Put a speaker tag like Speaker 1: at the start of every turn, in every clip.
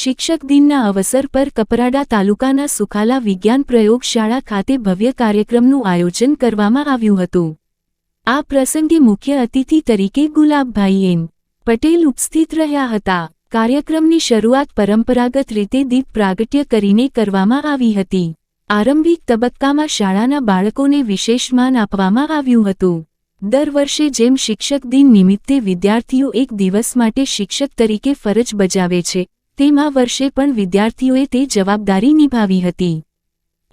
Speaker 1: શિક્ષક દિનના અવસર પર કપરાડા તાલુકાના સુખાલા વિજ્ઞાન પ્રયોગશાળા ખાતે ભવ્ય કાર્યક્રમનું આયોજન કરવામાં આવ્યું હતું. આ પ્રસંગે મુખ્ય અતિથિ તરીકે ગુલાબભાઈ એન. પટેલ ઉપસ્થિત રહ્યા હતા. કાર્યક્રમની શરૂઆત પરંપરાગત રીતે દીપ પ્રાગટ્ય કરીને કરવામાં આવી હતી. આરંભિક તબક્કામાં શાળાના બાળકોને વિશેષ માન આપવામાં આવ્યું હતું. દર વર્ષે જેમ શિક્ષક દિન નિમિત્તે વિદ્યાર્થીઓ એક દિવસ માટે શિક્ષક તરીકે ફરજ બજાવે છે તેમ વર્ષે પણ વિદ્યાર્થીઓએ તે જવાબદારી નિભાવી હતી.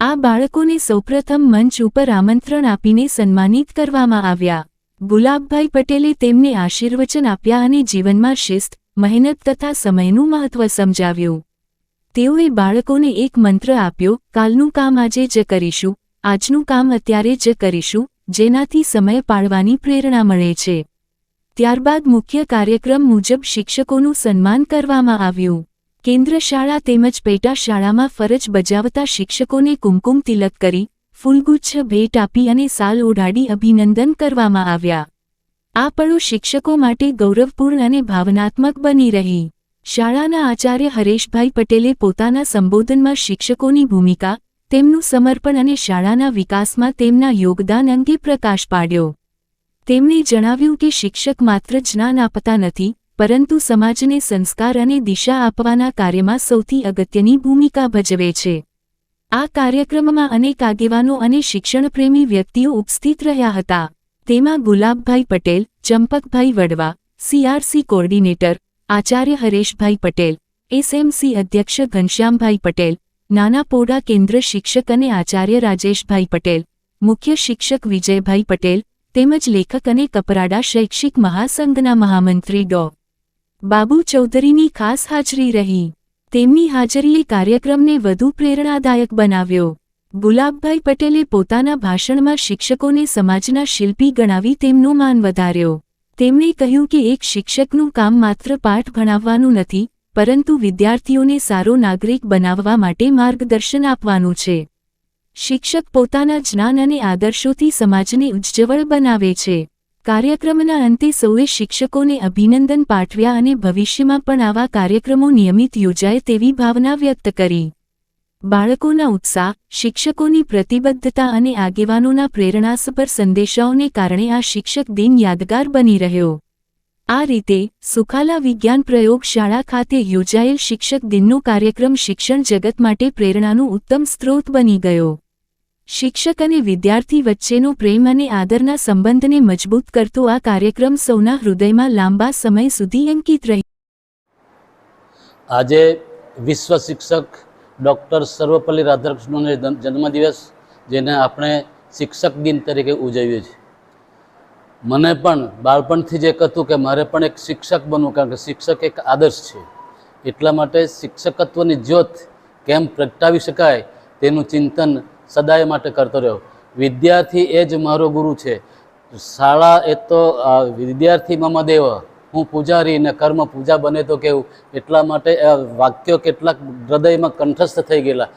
Speaker 1: આ બાળકોને સૌપ્રથમ મંચ ઉપર આમંત્રણ આપીને સન્માનિત કરવામાં આવ્યા. ગુલાબભાઈ પટેલે તેમને આશીર્વચન આપ્યા અને જીવનમાં શિસ્ત, મહેનત તથા સમયનું મહત્વ સમજાવ્યું. તેઓએ બાળકોને એક મંત્ર આપ્યો, કાલનું કામ આજે જ કરીશું, આજનું કામ અત્યારે જ કરીશું, જેનાથી સમય પાળવાની પ્રેરણા મળે છે. ત્યારબાદ મુખ્ય કાર્યક્રમ મુજબ શિક્ષકોનું સન્માન કરવામાં આવ્યું. કેન્દ્ર શાળા તેમજ પેટા શાળામાં ફરજ બજાવતા શિક્ષકોને કુમકુમ તિલક કરી, ફૂલગુચ્છ ભેટ આપી અને સાલ ઓઢાડી અભિનંદન કરવામાં આવ્યા. આ પળો શિક્ષકો માટે ગૌરવપૂર્ણ અને ભાવનાત્મક બની રહી. શાળાના આચાર્ય હરેશભાઈ પટેલે પોતાના સંબોધનમાં શિક્ષકોની ભૂમિકા, તેમનું સમર્પણ અને શાળાના વિકાસમાં તેમના યોગદાન અંગે પ્રકાશ પાડ્યો. તેમણે જણાવ્યું કે શિક્ષક માત્ર જ્ઞાન આપતા નથી, પરંતુ સમાજને સંસ્કાર અને દિશા આપવાના કાર્યમાં સૌથી અગત્યની ભૂમિકા ભજવે છે. આ કાર્યક્રમમાં અનેક આગેવાનો અને શિક્ષણપ્રેમી વ્યક્તિઓ ઉપસ્થિત રહ્યા હતા. તેમાં ગુલાબભાઈ પટેલ, ચંપકભાઈ વડવા, સીઆરસી કોર્ડિનેટર, આચાર્ય હરેશભાઈ પટેલ, એસએમસી અધ્યક્ષ ઘનશ્યામભાઈ પટેલ, નાના પોડા કેન્દ્ર શિક્ષક અને આચાર્ય રાજેશભાઈ પટેલ, મુખ્ય શિક્ષક વિજયભાઈ પટેલ તેમજ લેખક અને કપરાડા શૈક્ષિક મહાસંઘના મહામંત્રી ડો. બાબુ ચૌધરીની ખાસ હાજરી રહી. તેમની હાજરીએ કાર્યક્રમને વધુ પ્રેરણાદાયક બનાવ્યો. ગુલાબભાઈ પટેલે પોતાના ભાષણમાં શિક્ષકોને સમાજના શિલ્પી ગણાવી તેમનું માન વધાર્યો. તેમણે કહ્યું કે એક શિક્ષકનું કામ માત્ર પાઠ ભણાવવાનું નથી, પરંતુ વિદ્યાર્થીઓને સારો નાગરિક બનાવવા માટે માર્ગદર્શન આપવાનું છે. શિક્ષક પોતાના જ્ઞાન અને આદર્શોથી સમાજને ઉજ્જવળ બનાવે છે. કાર્યક્રમના અંતે સૌએ શિક્ષકોને અભિનંદન પાઠવ્યા અને ભવિષ્યમાં પણ આવા કાર્યક્રમો નિયમિત યોજાય તેવી ભાવના વ્યક્ત કરી. બાળકોના ઉત્સાહ, શિક્ષકોની પ્રતિબદ્ધતા અને આગેવાનોના પ્રેરણાસભર સંદેશાઓને કારણે આ શિક્ષક દિન યાદગાર બની રહ્યો. આ રીતે, સુખાલા વિજ્ઞાન પ્રયોગશાળા ખાતે યોજાયેલ શિક્ષક દિનનો કાર્યક્રમ શિક્ષણ જગત માટે પ્રેરણાનું ઉત્તમ સ્ત્રોત બની ગયો. શિક્ષક અને વિદ્યાર્થી વચ્ચેનો પ્રેમ અને આદરના સંબંધને મજબૂત કરતો આ કાર્યક્રમ સૌના હૃદયમાં લાંબા સમય સુધી અંકિત રહી.
Speaker 2: આજે વિશ્વ શિક્ષક ડૉક્ટર સર્વપલ્લી રાધાકૃષ્ણનો જન્મદિવસ, જેને આપણે શિક્ષક દિન તરીકે ઉજવીએ છીએ. મને પણ બાળપણથી જ એક હતું કે મારે પણ એક શિક્ષક બનવું, કારણ કે શિક્ષક એક આદર્શ છે. એટલા માટે શિક્ષકત્વની જ્યોત કેમ પ્રગટાવી શકાય તેનું ચિંતન સદાય માટે કરતો રહ્યો. વિદ્યાર્થી એ જ મારો ગુરુ છે. શાળા એ તો વિદ્યાર્થી મમ દેવ, હું પૂજારી ને કર્મ પૂજા બને તો કેવું? એટલા માટે વાક્યો કેટલાક હૃદયમાં કંઠસ્થ થઈ ગયેલા,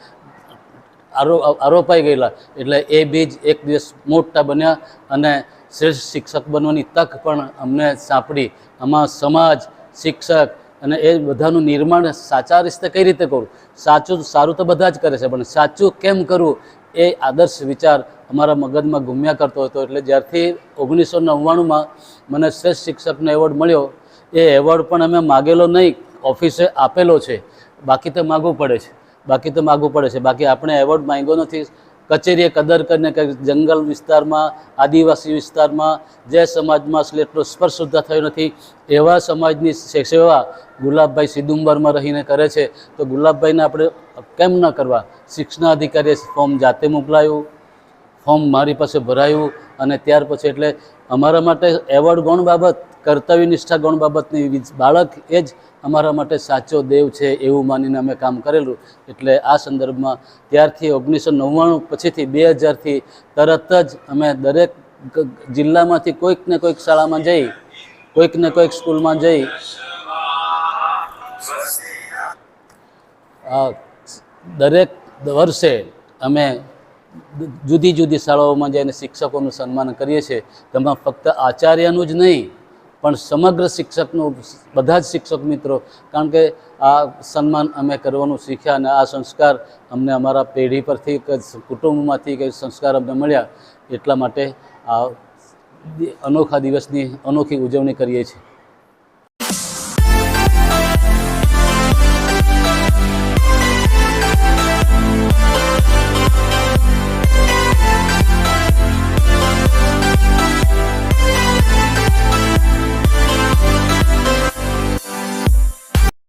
Speaker 2: આરો આરોપાઈ ગયેલા. એટલે એ બીજ એક દિવસ મોટા બન્યા અને શ્રેષ્ઠ શિક્ષક બનવાની તક પણ અમને સાંપડી. આમાં સમાજ, શિક્ષક અને એ બધાનું નિર્માણ સાચા રીતે કઈ રીતે કરવું? સાચું સારું તો બધા જ કરે છે, પણ સાચું કેમ કરવું? એ આદર્શ વિચાર અમારા મગજમાં ગુમ્યા કરતો હતો, એટલે જ્યારથી ઓગણીસો નવ્વાણુંમાં મને શ્રેષ્ઠ શિક્ષકનો એવોર્ડ મળ્યો, એ એવોર્ડ પણ અમે માગેલો નહીં, ઓફિસે આપેલો છે. બાકી તો માગવું પડે છે, બાકી તો માગવું પડે છે. બાકી આપણે એવોર્ડ માંગ્યો નથી. કચેરીએ કદર કરીને કે જંગલ વિસ્તારમાં, આદિવાસી વિસ્તારમાં જે સમાજમાં એટલો સ્પર્શ સુદ્ધા થયો નથી, એવા સમાજની સેવા ગુલાબભાઈ સિદુંબરમાં રહીને કરે છે. તો ગુલાબભાઈને આપણે કેમ ન કરવા? શિક્ષણાધિકારીએ ફોર્મ જાતે મોકલાયું. ફોર્મ મારી પાસે ભરાયું અને ત્યાર પછી એટલે અમારા માટે એવોર્ડ ગૌણ બાબત, કર્તવ્ય નિષ્ઠા ગૌણ બાબતની બાળક એ જ અમારા માટે સાચો દેવ છે એવું માનીને અમે કામ કરેલું. એટલે આ સંદર્ભમાં ત્યારથી ઓગણીસો નવ્વાણું પછીથી બે હજારથી તરત જ અમે દરેક જિલ્લામાંથી કોઈક ને કોઈક શાળામાં જઈ, કોઈક ને કોઈક સ્કૂલમાં જઈ દરેક વર્ષે અમે જુદી જુદી શાળાઓમાં જઈને શિક્ષકોનું સન્માન કરીએ છીએ. તેમાં ફક્ત આચાર્યનું જ નહીં, પણ સમગ્ર શિક્ષકનું, બધા જ શિક્ષક મિત્રો, કારણ કે આ સન્માન અમે કરવાનું શીખ્યા અને આ સંસ્કાર અમને અમારા પેઢી પરથી કે કુટુંબમાંથી કે સંસ્કાર અમને મળ્યા એટલા માટે આ અનોખા દિવસની અનોખી ઉજવણી કરીએ છીએ.